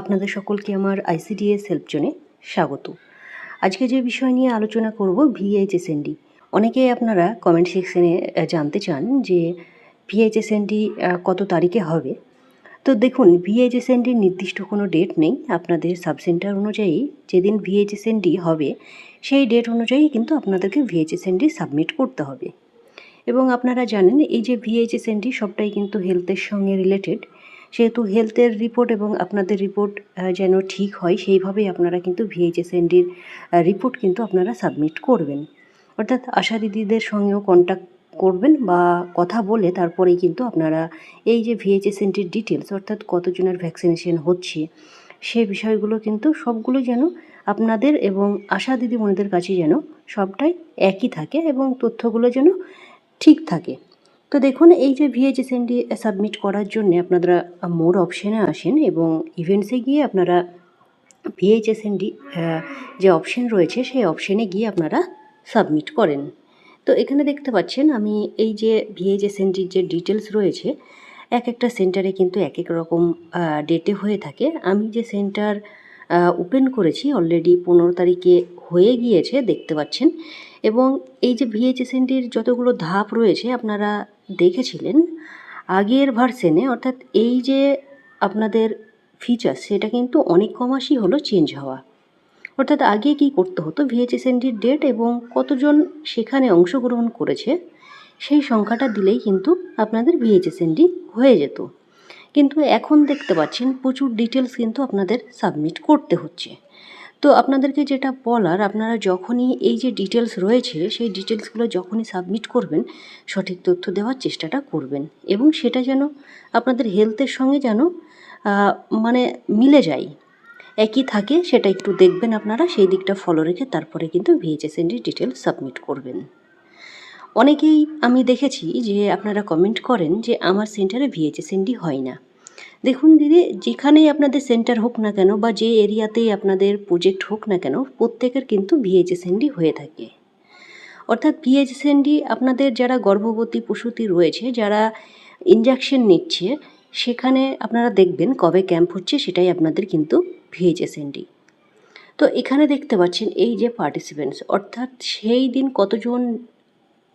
আপনাদের সকলকে আমার আইসিডিএস হেল্প জোনে স্বাগত। আজকে যে বিষয় নিয়ে আলোচনা করব ভিএইচএসএনডি। অনেকেই আপনারা কমেন্ট সেকশনে জানতে চান যে ভিএইচএসএনডি কত তারিখে হবে। তো দেখুন ভিএইচএসএনডির নির্দিষ্ট কোনো ডেট নেই। আপনাদের সাবসেন্টার অনুযায়ী যেদিন ভিএইচএসএনডি হবে, সেই ডেট অনুযায়ী কিন্তু আপনাদেরকে ভিএইচএসএনডি সাবমিট করতে হবে। এবং আপনারা জানেন, এই যে ভিএইচএসএনডি সবটাই কিন্তু হেলথের সঙ্গে রিলেটেড সেহেতু হেলথের রিপোর্ট এবং আপনাদের রিপোর্ট যেন ঠিক হয়, সেইভাবেই আপনারা কিন্তু ভিএইচএসএনডির রিপোর্ট কিন্তু আপনারা সাবমিট করবেন। অর্থাৎ আশা দিদিদের সঙ্গেও কন্ট্যাক্ট করবেন বা কথা বলে তারপরেই কিন্তু আপনারা এই যে ভিএইচএসএনডির ডিটেলস অর্থাৎ কতজনের ভ্যাকসিনেশন হচ্ছে, সে বিষয়গুলো কিন্তু সবগুলো যেন আপনাদের এবং আশা দিদিমণিদের কাছে যেন সবটাই একই থাকে এবং তথ্যগুলো যেন ঠিক থাকে। তো দেখুন, এই যে ভিএইচএসএনডি সাবমিট করার জন্য আপনারা মোর অপশানে আসেন এবং ইভেন্টসে গিয়ে আপনারা ভিএইচএসএনডি যে অপশন রয়েছে, সেই অপশানে গিয়ে আপনারা সাবমিট করেন। তো এখানে দেখতে পাচ্ছেন, আমি এই যে ভিএইচএসএনডির যে ডিটেলস রয়েছে, এক একটা সেন্টারে কিন্তু এক এক রকম ডেটে হয়ে থাকে। আমি যে সেন্টার ওপেন করেছি অলরেডি পনেরো তারিখে হয়ে গিয়েছে, দেখতে পাচ্ছেন। এবং এই যে ভিএইচএসএনডির যতগুলো ধাপ রয়েছে, আপনারা দেখেছিলেন, আগের ভার্সেনে অর্থাৎ এই যে আপনাদের ফিচার্স সেটা কিন্তু অনেক কমাসই হলো চেঞ্জ হওয়া। অর্থাৎ আগে কি করতে হতো? ভিএইচএসএনডির ডেট এবং কতজন সেখানে অংশগ্রহণ করেছে, সেই সংখ্যাটা দিলেই কিন্তু আপনাদের ভিএইচএসএনডি হয়ে যেত। কিন্তু এখন দেখতে পাচ্ছেন প্রচুর ডিটেলস কিন্তু আপনাদের সাবমিট করতে হচ্ছে। তো আপনাদেরকে যেটা বলার, আপনারা যখনই এই যে ডিটেলস রয়েছে, সেই ডিটেলসগুলো যখনই সাবমিট করবেন, সঠিক তথ্য দেওয়ার চেষ্টাটা করবেন এবং সেটা যেন আপনাদের হেলথের সঙ্গে যেন মানে মিলে যায়। একই থাকে, সেটা একটু দেখবেন আপনারা, সেই দিকটা ফলো রেখে তারপরে কিন্তু ভিএইচএসএনডি ডিটেলস সাবমিট করবেন। অনেকেই আমি দেখেছি যে আপনারা কমেন্ট করেন যে আমার সেন্টারে ভিএইচএসএনডি হয় না। দেখুন দিদি, যেখানেই আপনাদের সেন্টার হোক না কেন বা যে এরিয়াতেই আপনাদের প্রজেক্ট হোক না কেন, প্রত্যেকের কিন্তু ভিএইচএসএনডি হয়ে থাকে। অর্থাৎ ভিএইচএসএনডি আপনাদের যারা গর্ভবতী প্রসূতি রয়েছে, যারা ইঞ্জেকশন নিচ্ছে, সেখানে আপনারা দেখবেন কবে ক্যাম্প হচ্ছে, সেটাই আপনাদের কিন্তু ভিএইচএসএনডি তো এখানে দেখতে পাচ্ছেন এই যে পার্টিসিপেন্টস অর্থাৎ সেই দিন কতজন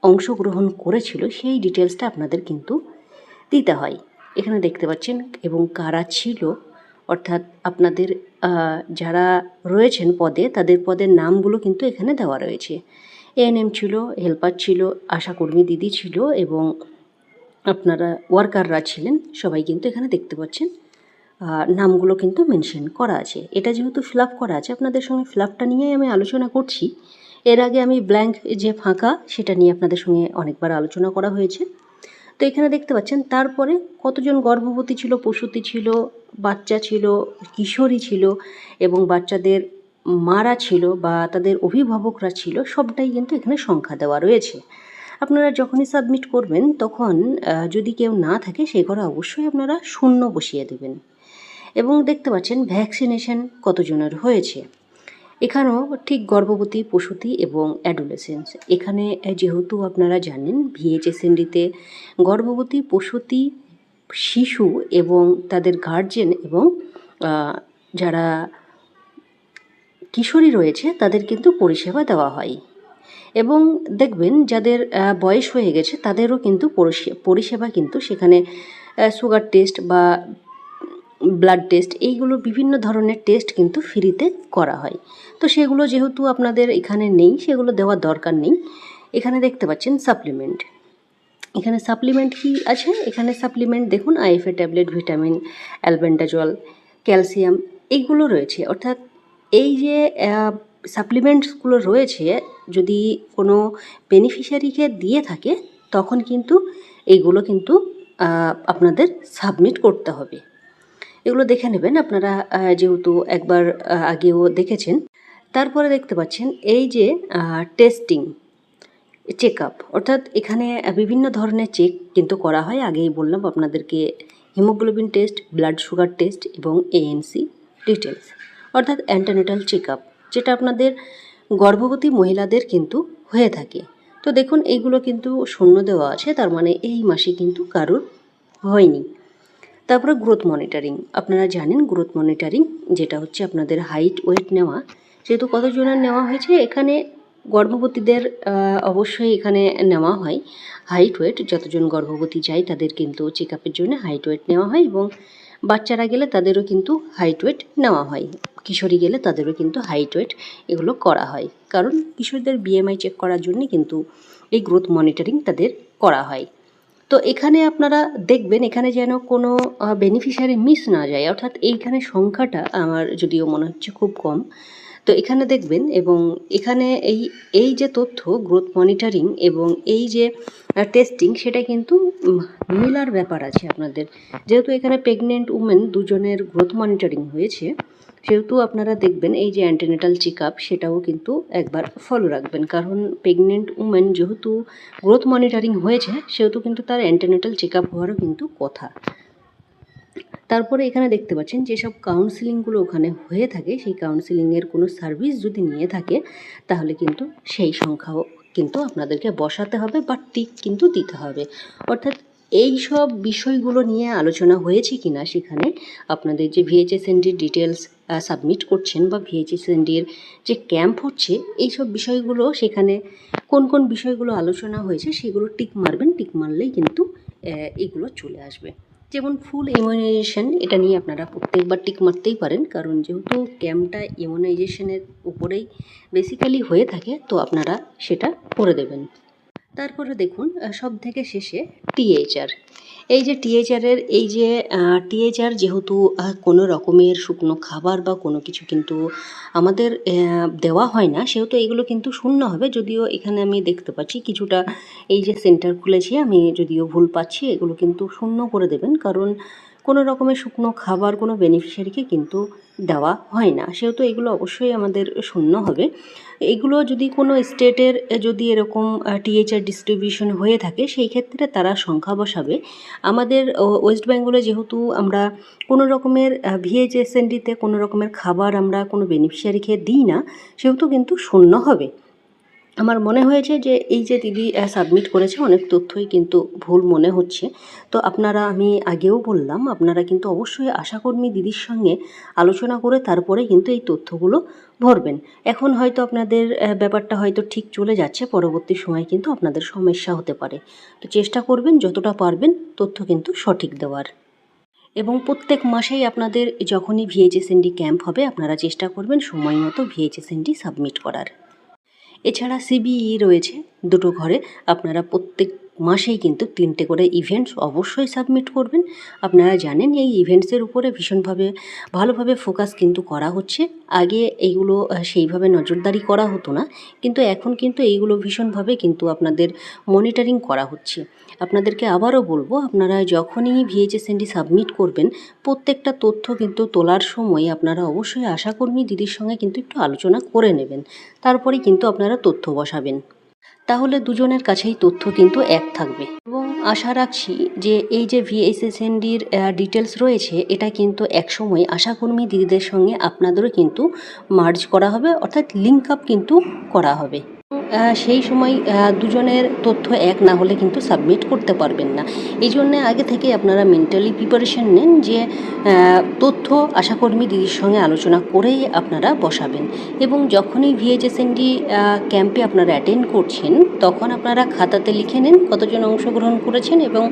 অংশগ্রহণ করেছিল, সেই ডিটেলসটা আপনাদের কিন্তু দিতে হয়। এখানে দেখতে পাচ্ছেন এবং কারা ছিল, অর্থাৎ আপনাদের যারা রয়েছেন পদে, তাদের পদের নামগুলো কিন্তু এখানে দেওয়া রয়েছে। এএনএম ছিল হেল্পার ছিল আশাকর্মী দিদি ছিল এবং আপনারা ওয়ার্কাররা ছিলেন, সবাই কিন্তু এখানে দেখতে পাচ্ছেন। নামগুলো কিন্তু মেনশন করা আছে। এটা যেহেতু ফিল করা আছে, আপনাদের সঙ্গে ফিল নিয়েই আমি আলোচনা করছি। এর আগে আমি ব্ল্যাঙ্ক যে ফাঁকা, সেটা নিয়ে আপনাদের সঙ্গে অনেকবার আলোচনা করা হয়েছে। তো এখানে দেখতে পাচ্ছেন, তারপরে কতজন গর্ভবতী ছিল, প্রসূতি ছিল, বাচ্চা ছিল, কিশোরী ছিল এবং বাচ্চাদের মারা ছিল বা তাদের অভিভাবকরা ছিল, সবটাই কিন্তু এখানে সংখ্যা দেওয়া রয়েছে। আপনারা যখনই সাবমিট করবেন, তখন যদি কেউ না থাকে সে ঘরে অবশ্যই আপনারা শূন্য বসিয়ে দেবেন। এবং দেখতে পাচ্ছেন, ভ্যাকসিনেশন কতজনের হয়েছে? এখানেও ঠিক গর্ভবতী প্রসূতি এবং অ্যাডোলেসেন্স এখানে যেহেতু আপনারা জানেন ভিএইচএসএনডিতে গর্ভবতী প্রসূতি শিশু এবং তাদের গার্জেন এবং যারা কিশোরী রয়েছে, তাদের কিন্তু পরিষেবা দেওয়া হয়। এবং দেখবেন, যাদের বয়স হয়ে গেছে, তাদেরও কিন্তু পরিষেবা কিন্তু সেখানে সুগার টেস্ট বা ব্লাড টেস্ট এইগুলো বিভিন্ন ধরনের টেস্ট কিন্তু ফ্রিতে করা হয়। তো সেগুলো যেহেতু আপনাদের এখানে নেই, সেগুলো দেওয়ার দরকার নেই। এখানে দেখতে পাচ্ছেন সাপ্লিমেন্ট এখানে সাপ্লিমেন্ট কি আছে? এখানে সাপ্লিমেন্ট দেখুন IFA tablet vitamin albendazole calcium এইগুলো রয়েছে। অর্থাৎ এই যে সাপ্লিমেন্টসগুলো রয়েছে, যদি কোনো বেনিফিশিয়ারিকে দিয়ে থাকে, তখন কিন্তু এইগুলো কিন্তু আপনাদের সাবমিট করতে হবে। এগুলো দেখে নেবেন। আপনারা যেহেতু একবার আগেও দেখেছেন, তারপরে দেখতে পাচ্ছেন এই যে টেস্টিং চেক আপ অর্থাৎ এখানে বিভিন্ন ধরনের চেক কিন্তু করা হয়। আগেই বললাম আপনাদেরকে haemoglobin test blood sugar test এবং এএনসি ডিটেলস অর্থাৎ অ্যান্টানেটাল চেক আপ যেটা আপনাদের গর্ভবতী মহিলাদের কিন্তু হয়ে থাকে। তো দেখুন, এইগুলো কিন্তু শূন্য দেওয়া আছে, তার মানে এই মাসে কিন্তু কারুর হয়নি। তারপরে গ্রোথ মনিটরিং আপনারা জানেন গ্রোথ মনিটরিং যেটা হচ্ছে আপনাদের হাইট ওয়েট নেওয়া। যেহেতু কতজনের নেওয়া হয়েছে? এখানে গর্ভবতীদের অবশ্যই এখানে নেওয়া হয়। হাইট ওয়েট যতজন গর্ভবতী যায় তাদের কিন্তু চেক আপের জন্য হাইট ওয়েট নেওয়া হয় এবং বাচ্চারা গেলে তাদেরও কিন্তু হাইট ওয়েট নেওয়া হয়। কিশোরী গেলে তাদেরও কিন্তু হাইট ওয়েট এগুলো করা হয়। কারণ কিশোরীদের বিএমআই চেক করার জন্য কিন্তু এই গ্রোথ মনিটরিং তাদের করা হয়। তো এখানে আপনারা দেখবেন, এখানে যেন কোনো বেনিফিশিয়ারি মিস না যায়। অর্থাৎ এইখানে সংখ্যাটা আমার যদিও মনে হচ্ছে খুব কম। তো এখানে দেখবেন এবং এখানে এই এই যে তথ্য গ্রোথ মনিটরিং এবং এই যে টেস্টিং সেটা কিন্তু মিলার ব্যাপার আছে আপনাদের। যেহেতু এখানে প্রেগনেন্ট উমেন দুজনের গ্রোথ মনিটরিং হয়েছে সেহেতু আপনারা দেখবেন এই যে অ্যান্টিনেটাল চেক আপ সেটাও কিন্তু একবার ফলো রাখবেন। কারণ প্রেগনেন্ট উমেন যেহেতু গ্রোথ মনিটরিং হয়েছে, সেহেতু কিন্তু তার অ্যান্টিনেটাল চেক আপ হওয়ারও কিন্তু কথা। তারপরে এখানে দেখতে পাচ্ছেন, যেসব কাউন্সিলিংগুলো ওখানে হয়ে থাকে, সেই কাউন্সিলিংয়ের কোনো সার্ভিস যদি নিয়ে থাকে, তাহলে কিন্তু সেই সংখ্যাও কিন্তু আপনাদেরকে বসাতে হবে বা টিক কিন্তু দিতে হবে। অর্থাৎ এই সব বিষয়গুলো নিয়ে আলোচনা হয়েছে কিনা, সেখানে আপনাদের যে ভিএইচএসএনডির ডিটেলস সাবমিট করছেন বা ভিএইচএসএনডির যে ক্যাম্প হচ্ছে এই সব বিষয়গুলো সেখানে কোন কোন বিষয়গুলো আলোচনা হয়েছে সেগুলো টিক মারবেন, টিক মারলেই কিন্তু এগুলো চলে আসবে। যেমন ফুল ইমিউনাইজেশন এটা নিয়ে আপনারা প্রত্যেকবার টিক মারতেই পারেন, কারণ যেহেতু ক্যাম্পটা ইমিউনাইজেশনের উপরেই বেসিক্যালি হয়ে থাকে, তো আপনারা সেটা করে দেবেন। তারপরে দেখুন সব থেকে শেষে টিএইচআর এই যে টিএইচআরের এই যে টিএচআর যেহেতু কোনো রকমের শুকনো খাবার বা কোনো কিছু কিন্তু আমাদের দেওয়া হয় না, সেহেতু এগুলো কিন্তু শূন্য হবে, যদিও এখানে আমি দেখতে পাচ্ছি কিছুটা এই যে সেন্টার খুলেছি আমি, যদিও ভুল পাচ্ছি, এগুলো কিন্তু শূন্য করে দেবেন, কারণ কোনো রকমের শুকনো খাবার, কোনো বেনিফিশিয়ারিকে কিন্তু দেওয়া হয় না। সেহেতু এগুলো অবশ্যই আমাদের শূন্য হবে। এগুলো যদি কোনো স্টেটের যদি এরকম টিএইচআর ডিস্ট্রিবিউশন হয়ে থাকে, সেই ক্ষেত্রে তারা সংখ্যা বসাবে। আমাদের ওয়েস্ট বেঙ্গলে যেহেতু আমরা কোনো রকমের ভিএইচএসএনডিতে কোনো রকমের খাবার আমরা কোনো বেনিফিশিয়ারিকে দিই না, সেহেতু কিন্তু শূন্য হবে। আমার মনে হয়েছে যে এই যে দিদি সাবমিট করেছে অনেক তথ্যই কিন্তু ভুল মনে হচ্ছে। তো আপনারা, আমি আগেও বললাম, আপনারা কিন্তু অবশ্যই আশাকর্মী দিদির সঙ্গে আলোচনা করে তারপরে কিন্তু এই তথ্যগুলো ভরবেন। এখন হয়তো আপনাদের ব্যাপারটা হয়তো ঠিক চলে যাচ্ছে, পরবর্তী সময় কিন্তু আপনাদের সমস্যা হতে পারে। তো চেষ্টা করবেন, যতটা পারবেন, তথ্য কিন্তু সঠিক দেওয়ার। এবং প্রত্যেক মাসেই আপনাদের, যখনই ভিএইচএসএনডি ক্যাম্প হবে, আপনারা চেষ্টা করবেন, সময় মতো ভিএইচএসএনডি সাবমিট করার। এছাড়া সিবিই রয়েছে দুটো ঘরে। আপনারা প্রত্যেক মাসেই কিন্তু তিনটে করে ইভেন্টস অবশ্যই সাবমিট করবেন। আপনারা জানেন এই ইভেন্টসের উপরে ভীষণভাবে, ভালোভাবে ফোকাস কিন্তু করা হচ্ছে। আগে এইগুলো সেইভাবে নজরদারি করা হতো না। কিন্তু এখন কিন্তু এইগুলো ভীষণভাবে কিন্তু আপনাদের মনিটরিং করা হচ্ছে। আপনাদেরকে আবারও বলব, আপনারা যখনই ভিএইচএসএনডি সাবমিট করবেন, প্রত্যেকটা তথ্য কিন্তু তোলার সময় আপনারা অবশ্যই আশাকর্মী দিদির সঙ্গে কিন্তু একটু আলোচনা করে নেবেন। তারপরে কিন্তু আপনারা তথ্য বসাবেন। তাহলে দুজনের কাছেই তথ্য কিন্তু এক থাকবে। এবং আশা রাখছি যে এই যে ভিএসএসএনডির ডিটেলস রয়েছে, এটা কিন্তু একসময় আশাকর্মী দিদিদের সঙ্গে আপনাদেরও কিন্তু মার্জ করা হবে, অর্থাৎ লিঙ্ক আপ কিন্তু করা হবে। সেই সময় দুজনের তথ্য এক না হলে কিন্তু সাবমিট করতে পারবেন না। এই জন্যে আগে থেকে আপনারা মেন্টালি প্রিপারেশন নেন যে তথ্য আশাকর্মী দিদির সঙ্গে আলোচনা করেই আপনারা বসাবেন। এবং যখনই ভিএইচএসএনডি ক্যাম্পে আপনারা অ্যাটেন্ড করছেন, তখন আপনারা খাতাতে লিখে নিন কতজন অংশগ্রহণ করেছেন এবং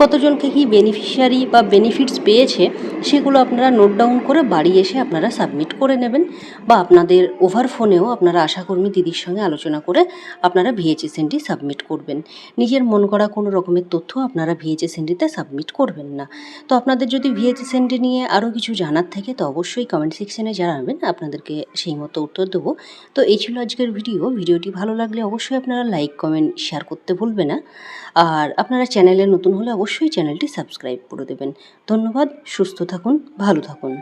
কতজনকে কি বেনিফিশিয়ারি বা বেনিফিটস পেয়েছে, সেগুলো আপনারা নোট ডাউন করে বাড়ি এসে আপনারা সাবমিট করে নেবেন বা আপনাদের ওভার ফোনেও আপনারা আশাকর্মী দিদির সঙ্গে আলোচনা করে আপনারা ভিএইচএসএনডি সাবমিট করবেন। নিজের মন করা কোনো রকমের তথ্য আপনারা ভিএইচএসএনডিতে সাবমিট করবেন না। তো আপনাদের যদি ভিএইচএসএনডি নিয়ে আরও কিছু জানার থাকে, তো অবশ্যই কমেন্ট সেকশনে জানাবেন, আপনাদেরকে সেই মতো উত্তর দেবো। তো এই ছিল আজকের ভিডিও ভিডিওটি ভালো লাগলে অবশ্যই আপনারা লাইক কমেন্ট শেয়ার করতে ভুলবেন না। আর আপনারা চ্যানেলে নতুন হলে অবশ্যই চ্যানেলটি সাবস্ক্রাইব করে দেবেন। ধন্যবাদ সুস্থ থাকুন ভালো থাকুন।